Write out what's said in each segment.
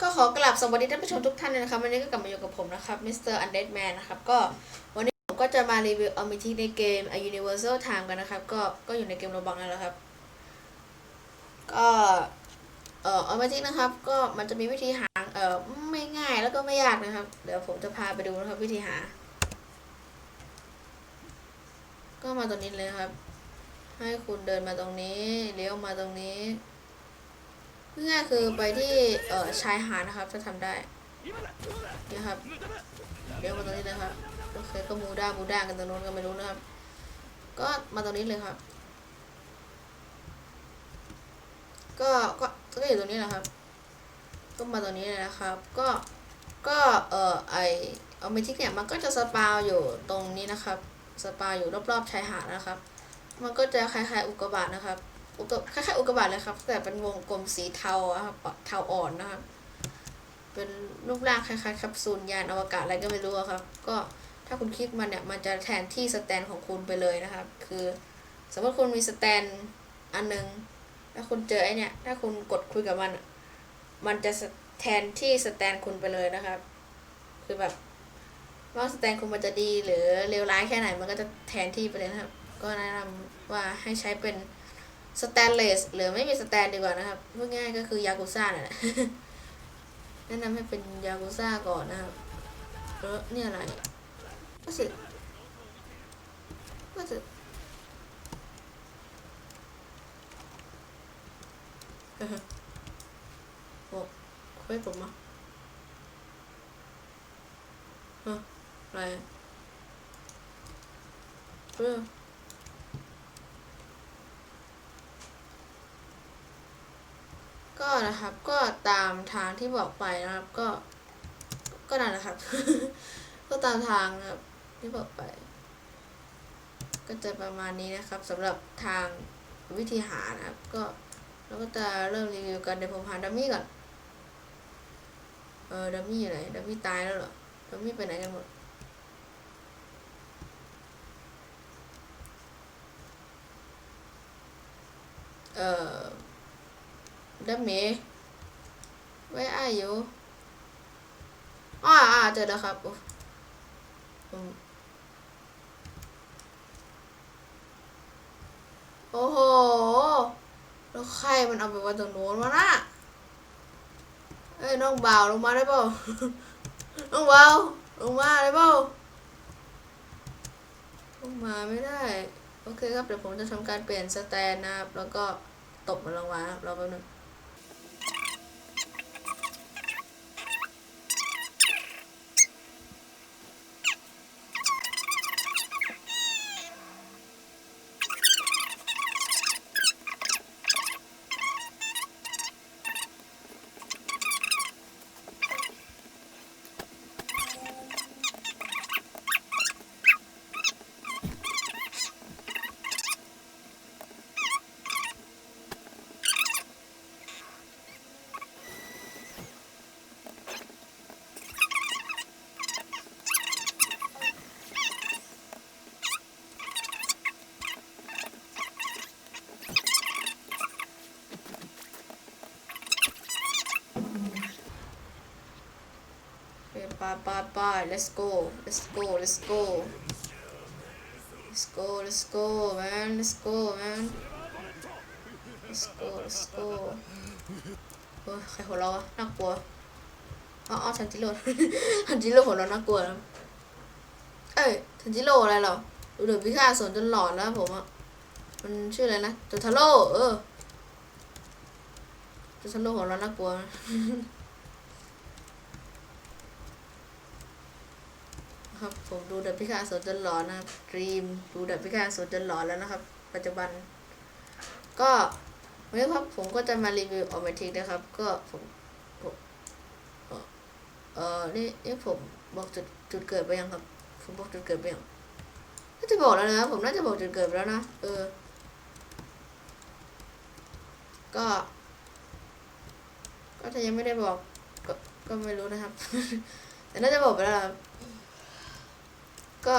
ก็ขอกราบสวัสดีท่านผู้ชมทุกท่านเลยนะครับวันนี้ก็กลับมาอยู่กับผมนะครับมิสเตอร์อันเดดแมนนะครับก็วันนี้ผมก็จะมารีวิวออมิทีในเกม A Universal Time กันนะครับ ก็ก็อยู่ในเกมโรบังนั่นแหละครับ ก็เอ่อออมิทีนะครับ ก็มันจะมีวิธีหาเอ่อไม่ง่ายแล้วก็ไม่ยากนะครับ เดี๋ยวผมจะพาไปดูนะครับวิธีหา ก็มาตรงนี้เลยครับ ให้คุณเดินมาตรงนี้เลี้ยวมาตรงนี้ ง่ายๆคือไปที่เอ่อชายหาดนะครับถ้าทำได้นี่ครับเดี๋ยวมาตรงนี้เลยครับโอเคก็มูด้ามูด้ากันตรงนู้นก็ไม่รู้นะครับ ก็มาตรงนี้เลยครับ ก็ก็ก็อยู่ตรงนี้แหละครับ ก็มาตรงนี้เลยนะครับ ก็ก็เอ่อไอเอาเมทิกเนี่ยมันก็จะสปาวอยู่ตรงนี้นะครับ สปาวอยู่รอบๆชายหาดนะครับ มันก็จะคล้ายๆอุกกาบาตนะครับ อุกคล้ายๆอุกกาบาตเลยครับ แต่เป็นวงกลมสีเทาครับเทาอ่อนนะครับ เป็นรูปร่างคล้ายๆแคปซูลยานอวกาศอะไรก็ไม่รู้ครับ ก็ถ้าคุณคลิกมันเนี่ยมันจะแทนที่สแตนของคุณไปเลยนะครับ คือสมมติคุณมีสแตนอันหนึงถ้าคุณเจอไอเนี่ย ถ้าคุณกดคุยกับมัน มันจะแทนที่สแตนคุณไปเลยนะครับ คือแบบว่าสแตนคุณมันจะดีหรือเลวร้ายแค่ไหนมันก็จะแทนที่ไปเลยนะครับ ก็แนะนำว่าให้ใช้เป็น สแตนเลสหรือไม่มีสแตนดีกว่านะครับพูดง่ายก็คือยากุซ่าน่นแหละแนะนำให้เป็นยากุซ่าก่อนนะครับเออเนี่ยอะไรก็สิก็สิโอ้คุยผมอะฮะอะไรเออ ก็ นะครับ ก็ตามทางที่บอกไปนะครับ ก็ ก็นั่นแหละครับ ก็ตามทางนะครับ ที่บอกไป ก็จะประมาณนี้นะครับสำหรับทางวิธีหานะครับ ก็เราก็จะเริ่มรีวิวกันเดี๋ยวผมหาดัมมี่ก่อน เออดัมมี่อยู่ไหนดัมมี่ตายแล้วเหรอดัมมี่ไปไหนกันหมดเออ ดัมมี่ where are you อ่าอ่าเจอแล้วครับโอ้โอ้โห แล้วใครมันเอาไปไว้ตรงโน้นวะน่ะเอ้ยน้องบ่าวลงมาได้เปล่าน้องบ่าวลงมาได้เปล่าลงมาไม่ได้ โอเคครับ เดี๋ยวผมจะทำการเปลี่ยนสแตนนะครับ แล้วก็ตบมันลงมาครับรอแป๊บนึง ไปไปไป let's go let's go let's go let's go let's go man let's go man let's go let's go เฮ้ยใครหัวเราะวะน่ากลัวอ๋ออ๋อทันจิโร่ทันจิโร่หัวเราะน่ากลัวนะเอ้ยทันจิโร่อะไรเหรอดูเดือดพิฆาตสนจนหลอนแล้วผมอะ มันชื่ออะไรนะโจทาโร่เออโจทาโร่หัวเราะน่ากลัวนะ ครับผมดูดับพิฆาตสนจนหลอนนะครับดรีมดูดับพิฆาตสนจนหลอนแล้วนะครับ ปัจจุบัน ก็วันนี้ครับผมก็จะมารีวิวออเมทิกนะครับ ก็ผมผมเอ่อเออนี่นี่ผมบอกจุดจุดเกิดไปยังครับ ผมบอกจุดเกิดไปยังน่าจะบอกแล้วนะครับผมน่าจะบอกจุดเกิดไปแล้วนะเออ ก็ ก็ถ้ายังไม่ได้บอกก็ก็ไม่รู้นะครับ แต่น่าจะบอกไปแล้วครับ ก็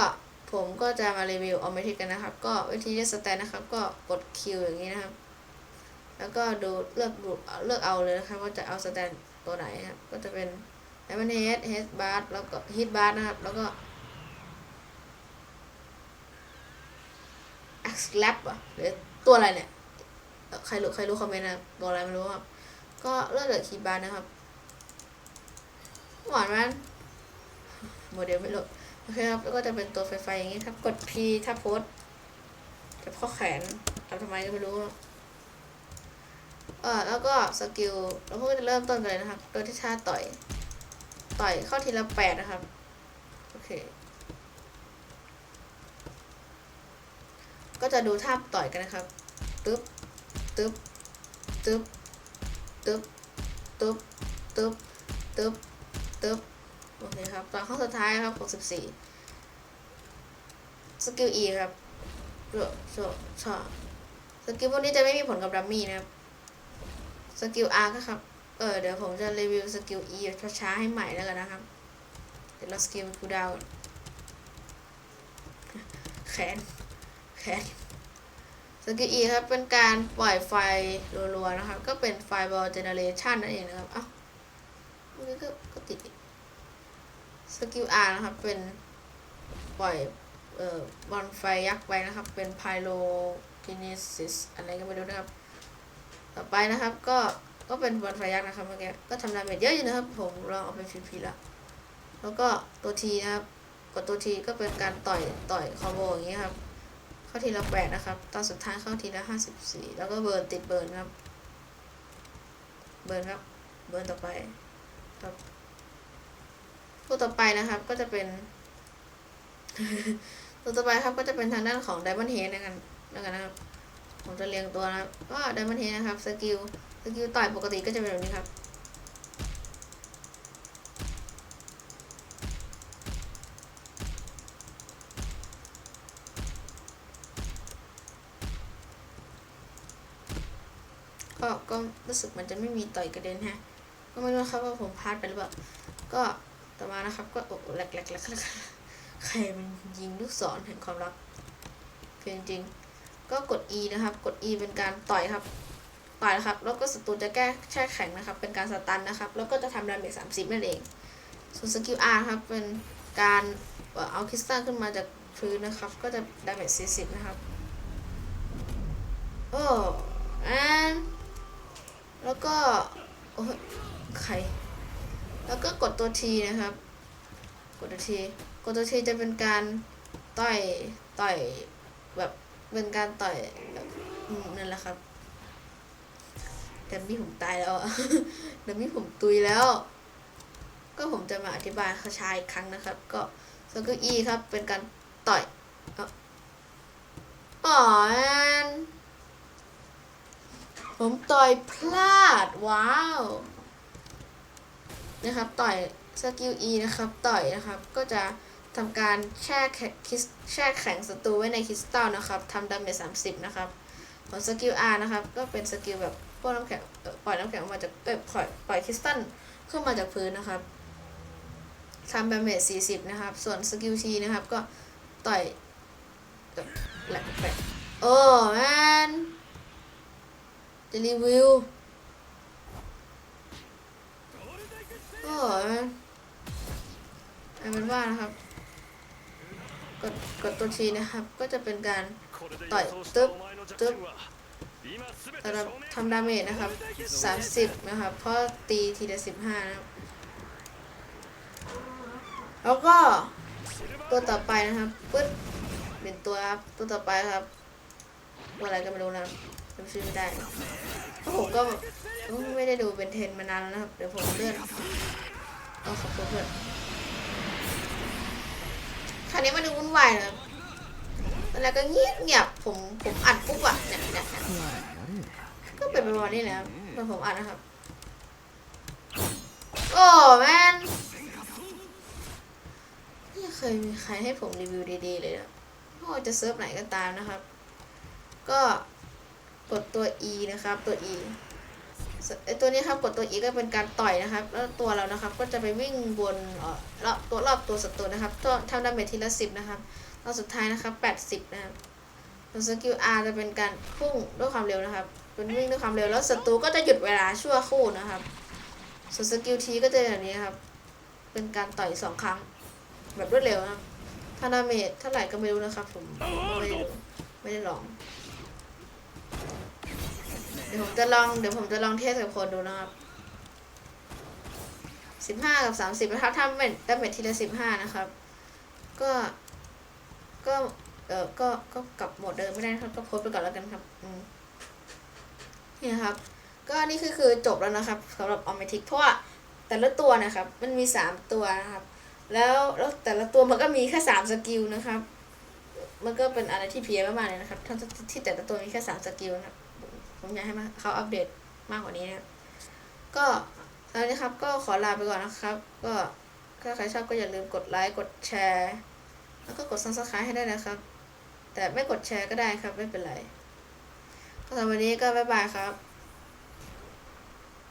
ผมก็จะมารีวิวออมเมทิกกันนะครับ ก็วิธีเลือกสแตนนะครับ ก็กดคิวอย่างนี้นะครับ แล้วก็ดูเลือกดูเลือกเอาเลยนะครับว่าจะเอาสแตนตัวไหนครับ ก็จะเป็น Diamond Head Head Bar แล้วก็ Hit Bar นะครับ แล้วก็ Axe Slap อะหรือตัวอะไรเนี่ย ใครรู้ใครรู้คอมเมนต์นะบตัวอะไรไม่รู้ครับ ก็เลือกเหลือ Hit Bar นะครับ หวานมันโมเดลไม่รู้ โอเคครับ แล้วก็จะเป็นตัวไฟไฟอย่างนี้ครับ กด P ถ้าโพสกับข้อแขนทำทำไมก็ไม่รู้เออแล้วก็สกิลเราก็จะเริ่มต้นกันเลยนะครับ โดยที่ท่าต่อย ต่อยเข้าทีละแปดนะครับ โอเค ก็จะดูท่าต่อยกันนะครับ ตึ๊บ ตึ๊บ ตึ๊บ ตึ๊บ ตึ๊บ ตึ๊บ ตึ๊บ ตึ๊บ โอเคครับ ตอนข้อสุดท้ายครับ 64 สกิล E ครับโชโชชอสกิลพวกนี้จะไม่มีผลกับดัมมี่นะครับ สกิล R ก็ครับ เออ เดี๋ยวผมจะรีวิวสกิล E ช้าๆให้ใหม่แล้วกันนะครับ เดี๋ยวเราสกิลคูดาวน์แขน แขน สกิล E ครับ เป็นการปล่อยไฟรัวๆนะครับ ก็เป็นไฟบอลเจเนเรชันนั่นเองนะครับ เอ้ามื่อกี้ก็ก็ติดอีก สกิล R นะครับ เป็นปล่อยเอ่อบอลไฟยักษ์ไปนะครับ เป็นไพโลกิน e ซิสอะไรก็ไม่รู้นะครับ ต่อไปนะครับก็ก็เป็นบอลไฟยักษ์นะครับเมื่อกี้ก็ทำดาเมจเยอะอยู่นะครับ ผมลองเอาไปฟีพีละแล้วก็ตัวทีนะครับ กดตัวทีก็เป็นการต่อยต่อยคอมโบอย่างนี้ครับ เข้าทีละแปดนะครับ ตอนสุดท้ายเข้าทีละห้าสิบสี่แล้วก็เบิร์นติดเบิร์นครับ เบิร์นครับ เบิร์นต่อไปครับ ตัวต่อไปนะครับก็จะเป็น ตัวต่อไปครับก็จะเป็นทางด้านของ Diamond Head นะครับนะครับ ผมจะเรียงตัวนะครับก็ Diamond Head นะครับสกิลสกิลต่อยปกติก็จะเป็นแบบนี้ครับก็ก็รู้สึกมันจะไม่มีต่อยกระเด็นฮะ ก็ไม่รู้ครับว่าผมพลาดไปหรือเปล่า ก็ ต่อมานะครับ ก็โอ้แหลกแหลกแหลกแหลกใครมันยิงลูกศรแห่งความรักเพียงจริง ก็กด E นะครับ กด E เป็นการต่อยครับ ต่อยนะครับ แล้วก็ศัตรูจะแก้แช่แข็งนะครับ เป็นการสตันนะครับ แล้วก็จะทำดาเมจสามสิบนั่นเอง ส่วนสกิล R ครับ เป็นการเอาคริสตัลขึ้นมาจากพื้นนะครับ ก็จะดาเมจสี่สิบนะครับโอ้แอนแล้วก็ โอ้ใคร แล้วก็กดตัวทีนะครับ กดตัวที กดตัวทีจะเป็นการต่อยต่อยแบบเป็นการต่อยแบบนั่นแหละครับแต่มี่ผมตายแล้วอะแต่มี่ผมตุยแล้ว ก็ผมจะมาอธิบายคาชาอีกครั้งนะครับ ก็สกิลอีครับ เป็นการต่อยเอ้าอ๋ออันผมต่อยพลาด ว้าว นะครับต่อยสกิล E นะครับต่อยนะครับก็จะทำการแช่แข็งคิสแช่แข็งศัตรูไว้ในคริสตัลนะครับทำดาเมจสามสิบนะครับส่วนสกิล R นะครับก็เป็นสกิลแบบพวกน้ำแข็งปล่อยน้ำแข็งออกมาจากเอ้ยปล่อยปล่อยคริสตัลขึ้นมาจากพื้นนะครับทำดาเมจสี่สิบนะครับส่วนสกิล T นะครับก็ต่อยแบบแหลกแปลกโอ้แมนจะรีวิว ก็เอาเป็นว่านะครับ กดกดตัวทีนะครับ ก็จะเป็นการต่อยตึ๊บตึ๊บสำหรับทำดาเมจนะครับ 30 นะครับ เพราะตีทีละ15 นะครับ แล้วก็ตัวต่อไปนะครับปึ๊ดเป็นตัวครับตัวต่อไปครับตัวอะไรก็ไม่รู้นะครับจำชื่อไม่ได้เพราะผมก็ไม่ได้ดูเป็นเทนมานานแล้วนะครับ เดี๋ยวผมเลื่อน เอาขอบคุณเพื่อนคราวนี้มันดูวุ่นวายนะครับตอนแรกก็เงียบเงียบผมผมอัดปุ๊บอะเนี่ยเนี่ยก็เป็นประมาณนี้แหละครับตอนผมอัดนะครับ โอ้แมนไม่เคยมีใครให้ผมรีวิวดีๆเลยนะไม่ว่าจะเซิร์ฟไหนก็ตามนะครับ ก็กดตัว E นะครับตัว E ตัวนี้ครับกดตัว E ก็เป็นการต่อยนะครับ แล้วตัวเรานะครับก็จะไปวิ่งบนเอ่อรอบตัวรอบตัวศัตรูนะครับตัวทำดาเมจทีละสิบนะครับตอนสุดท้ายนะครับแปดสิบนะครับส่วนสกิล R จะเป็นการพุ่งด้วยความเร็วนะครับ เป็นวิ่งด้วยความเร็วแล้วศัตรูก็จะหยุดเวลาชั่วครู่นะครับ ส่วนสกิลทีก็จะแบบนี้นครับ เป็นการต่อยสองครั้ง แบบรวดเร็วนะครับถ้าดาเมจเท่าไหร่ก็ไม่รู้นะครับ ผมไม่ไม่ได้ลอง เดี๋ยวผมจะลองเดี๋ยวผมจะลองเทสกับคนดูนะครับสิบห้ากับสามสิบนะครับถ้าเม็ดดาเมจทีละสิบห้านะครับ ก็ก็เออก็ก็กลับโหมดเดิมไม่ได้นะครับก็โพสไปก่อนแล้วกันครับอืมนี่นะครับ ก็นี่คือคือจบแล้วนะครับสำหรับออมเมทิกเพราะว่าแต่ละตัวนะครับ มันมีสามตัวนะครับ แล้วแล้วแต่ละตัวมันก็มีแค่สามสกิลนะครับ มันก็เป็นอะไรที่เพี้ยนมากๆเลยนะครับทั้งที่แต่ละตัวมีแค่สามสกิลนะครับ ผมอยากให้มาเขาอัปเดตมากกว่านี้นะก็ตอนนี้ครับก็ขอลาไปก่อนนะครับ ก็ถ้าใครชอบก็อย่าลืมกดไลค์กดแชร์ แล้วก็กดซับสไครต์ให้ได้นะครับ แต่ไม่กดแชร์ก็ได้ครับไม่เป็นไรก็สำหรับวันนี้ก็บ๊ายบายครับ